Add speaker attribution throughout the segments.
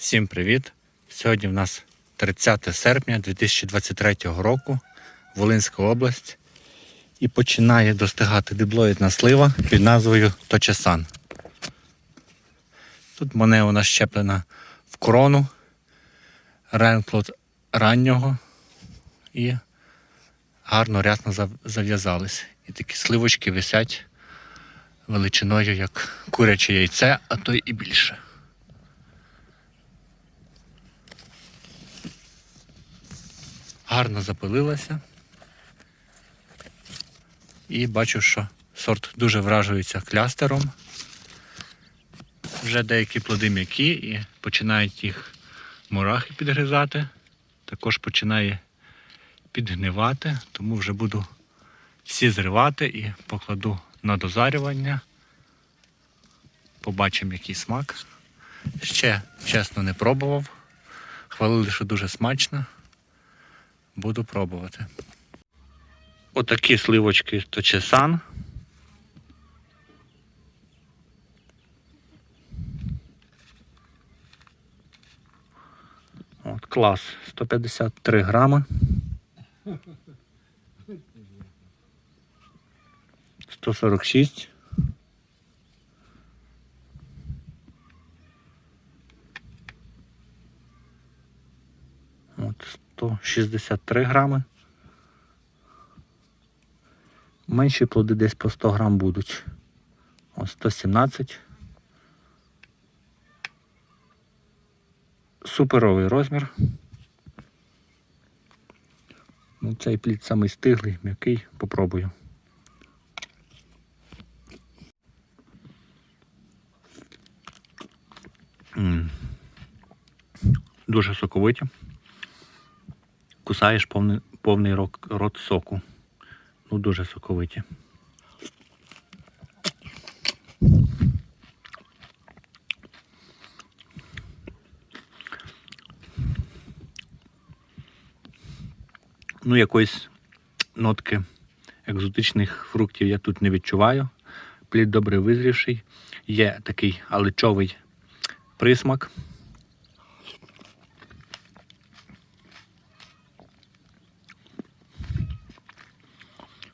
Speaker 1: Всім привіт! Сьогодні в нас 30 серпня 2023 року, Волинська область. І починає достигати диплоїдна слива під назвою Точесан. Тут мене вона щеплена в корону, ренклот раннього і гарно рясно зав'язались. І такі сливочки висять величиною, як куряче яйце, а то і більше. Гарно запилилася. І бачу, що сорт дуже вражується клястером. Вже деякі плоди м'які і починають їх мурахи підгризати. Також починає підгнивати, тому вже буду всі зривати і покладу на дозарювання. Побачимо, який смак. Ще чесно не пробував. Хвалили, що дуже смачно. Буду пробувати. Отакі сливочки точесан. От, клас. 153 грами. 146. От 163 грами. Менші плоди десь по 100 грам будуть. Ось 117. Суперовий розмір. Ну, цей плід самий стиглий, м'який, попробую. Дуже соковиті. Кусаєш повний, повний рот, рот соку. Ну, дуже соковиті. Ну, якоїсь нотки екзотичних фруктів я тут не відчуваю. Плід добре визрівший. Є такий аличовий присмак.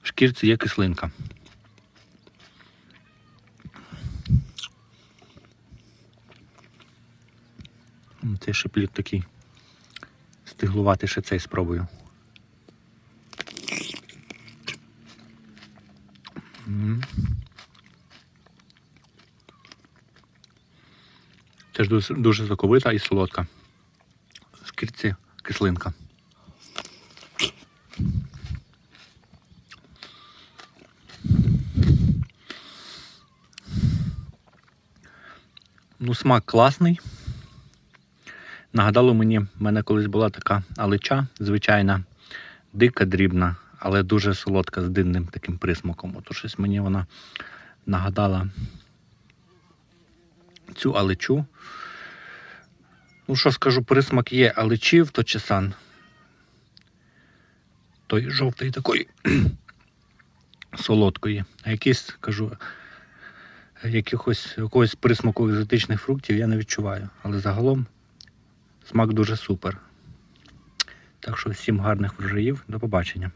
Speaker 1: В шкірці є кислинка. Цей ще такий стиглуватий, ще цей спробую. Теж дуже, соковита і солодка. Шкірці кислинка. Ну, смак класний. Нагадало мені, в мене колись була така алича, звичайна, дика, дрібна, але дуже солодка з дивним таким присмаком. Ото щось мені вона нагадала цю аличу. Ну, що скажу, присмак є аличів, то чесан. Той жовтий такої солодкої. А якийсь, кажу, якихось якогось присмаку екзотичних фруктів я не відчуваю. Але загалом смак дуже супер. Так що всім гарних врожаїв, до побачення.